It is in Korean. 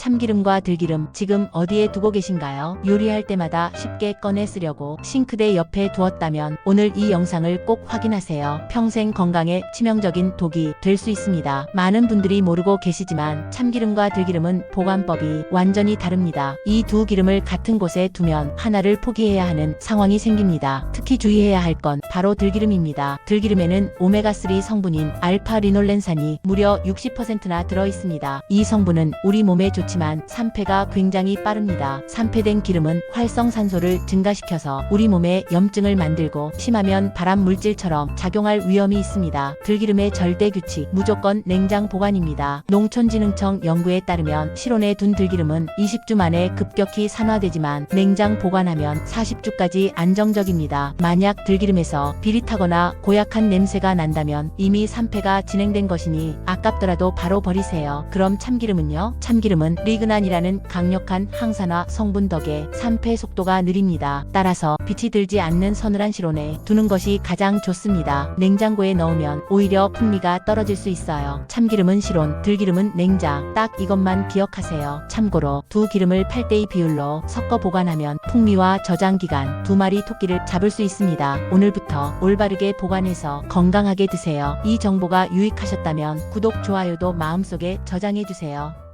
참기름과 들기름 지금 어디에 두고 계신가요? 요리할 때마다 쉽게 꺼내 쓰려고 싱크대 옆에 두었다면 오늘 이 영상을 꼭 확인하세요. 평생 건강에 치명적인 독이 될 수 있습니다. 많은 분들이 모르고 계시지만 참기름과 들기름은 보관법이 완전히 다릅니다. 이 두 기름을 같은 곳에 두면 하나를 포기해야 하는 상황이 생깁니다. 특히 주의해야 할 건 바로 들기름입니다. 들기름에는 오메가3 성분인 알파 리놀렌산이 무려 60%나 들어 있습니다. 이 성분은 우리 몸에 좋지만 산패가 굉장히 빠릅니다. 산패된 기름은 활성산소를 증가시켜서 우리 몸에 염증을 만들고 심하면 발암 물질처럼 작용할 위험이 있습니다. 들기름의 절대 규칙 무조건 냉장 보관입니다. 농촌진흥청 연구에 따르면 실온에 둔 들기름은 20주 만에 급격히 산화되지만 냉장 보관하면 40주까지 안정적입니다. 만약 들기름에서 비릿하거나 고약한 냄새가 난다면 이미 산패가 진행된 것이니 아깝더라도 바로 버리세요. 그럼 참기름은요? 참기름은 리그난이라는 강력한 항산화 성분 덕에 산패 속도가 느립니다. 따라서 빛이 들지 않는 서늘한 실온에 두는 것이 가장 좋습니다. 냉장고에 넣으면 오히려 풍미가 떨어질 수 있어요. 참기름은 실온, 들기름은 냉장. 딱 이것만 기억하세요. 참고로 두 기름을 8대2 비율로 섞어 보관하면 풍미와 저장 기간 두 마리 토끼를 잡을 수 있습니다. 오늘부터 올바르게 보관해서 건강하게 드세요. 이 정보가 유익하셨다면 구독, 좋아요도 마음속에 저장해 주세요.